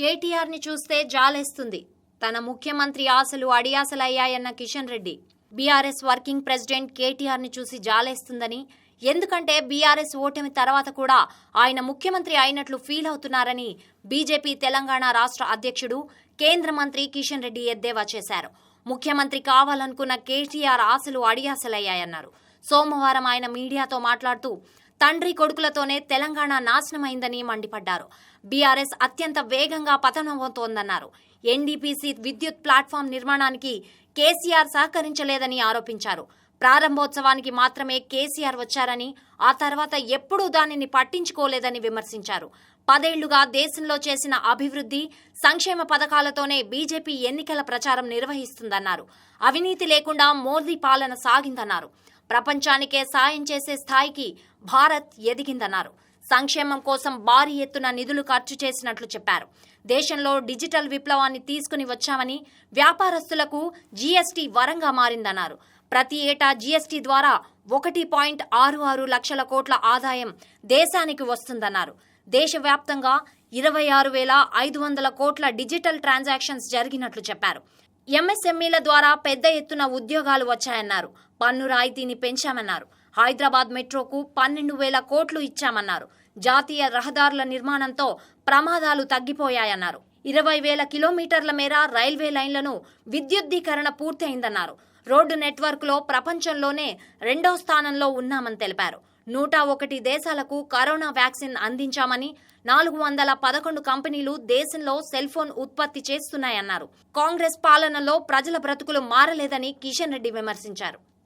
కేటీఆర్ని చూస్తే జాలేస్తుంది. తన ముఖ్యమంత్రి ఆశలు అడియాసలయ్యాయన్న Kishan Reddy. BRS working president కేటీఆర్ని చూసి జాలేస్తుందని ఎందుకంటే బీఆర్ఎస్ ఓటమి తర్వాత కూడా ఆయన ముఖ్యమంత్రి అయినట్లు ఫీల్ అవుతున్నారని బీజేపీ తెలంగాణ రాష్ట్ర అధ్యక్షుడు కేంద్ర మంత్రి కిషన్ రెడ్డి ఎద్దేవా చేశారు. ముఖ్యమంత్రి కావాలనుకున్న కేటీఆర్ ఆశలు అడియాసలయ్యాయన్నారు. సోమవారం ఆయన మీడియాతో మాట్లాడుతూ తండ్రి కొడుకులతోనే తెలంగాణ నాశనమైందని మండిపడ్డారు. బీఆర్ఎస్ అత్యంత వేగంగా పతనమవుతోందన్నారు. ఎన్డీపీసీ విద్యుత్ ప్లాట్ఫామ్ నిర్మాణానికి కేసీఆర్ సహకరించలేదని ఆరోపించారు. ప్రారంభోత్సవానికి మాత్రమే కేసీఆర్ వచ్చారని ఆ తర్వాత ఎప్పుడూ దానిని పట్టించుకోలేదని విమర్శించారు. పదేళ్ళుగా దేశంలో చేసిన అభివృద్ధి సంక్షేమ పథకాలతోనే బీజేపీ ఎన్నికల ప్రచారం నిర్వహిస్తుందన్నారు. అవినీతి లేకుండా మోదీ పాలన సాగిందన్నారు. ప్రపంచానికే సాయం చేసే స్థాయికి భారత్ ఎదిగిందన్నారు. సంక్షేమం కోసం భారీ ఎత్తున నిధులు ఖర్చు చేసినట్లు చెప్పారు. దేశంలో డిజిటల్ విప్లవాన్ని తీసుకుని వచ్చామని వ్యాపారస్తులకు జీఎస్టీ వరంగా మారిందన్నారు. ప్రతి ఏటా జీఎస్టీ ద్వారా ఒకటి పాయింట్ ఆరు ఆరు లక్షల కోట్ల ఆదాయం దేశానికి వస్తుందన్నారు. దేశవ్యాప్తంగా ఇరవై ఆరు వేల ఐదు వందల కోట్ల డిజిటల్ ట్రాన్సాక్షన్స్ జరిగినట్లు చెప్పారు. ఎంఎస్ఎంఈల ద్వారా పెద్ద ఎత్తున ఉద్యోగాలు వచ్చాయన్నారు. పన్ను రాయితీని పెంచామన్నారు. హైదరాబాద్ మెట్రోకు పన్నెండు వేల కోట్లు ఇచ్చామన్నారు. జాతీయ రహదారుల నిర్మాణంతో ప్రమాదాలు తగ్గిపోయాయన్నారు. ఇరవై వేల కిలోమీటర్ల మేర రైల్వే లైన్లను విద్యుద్దీకరణ పూర్తయిందన్నారు. రోడ్డు నెట్వర్క్లో ప్రపంచంలోనే రెండో స్థానంలో ఉన్నామని తెలిపారు. నూట ఒకటి దేశాలకు కరోనా వ్యాక్సిన్ అందించామని నాలుగు వందల పదకొండు కంపెనీలు దేశంలో సెల్ ఫోన్ ఉత్పత్తి చేస్తున్నాయన్నారు. కాంగ్రెస్ పాలనలో ప్రజల బ్రతుకులు మారలేదని కిషన్ రెడ్డి విమర్శించారు.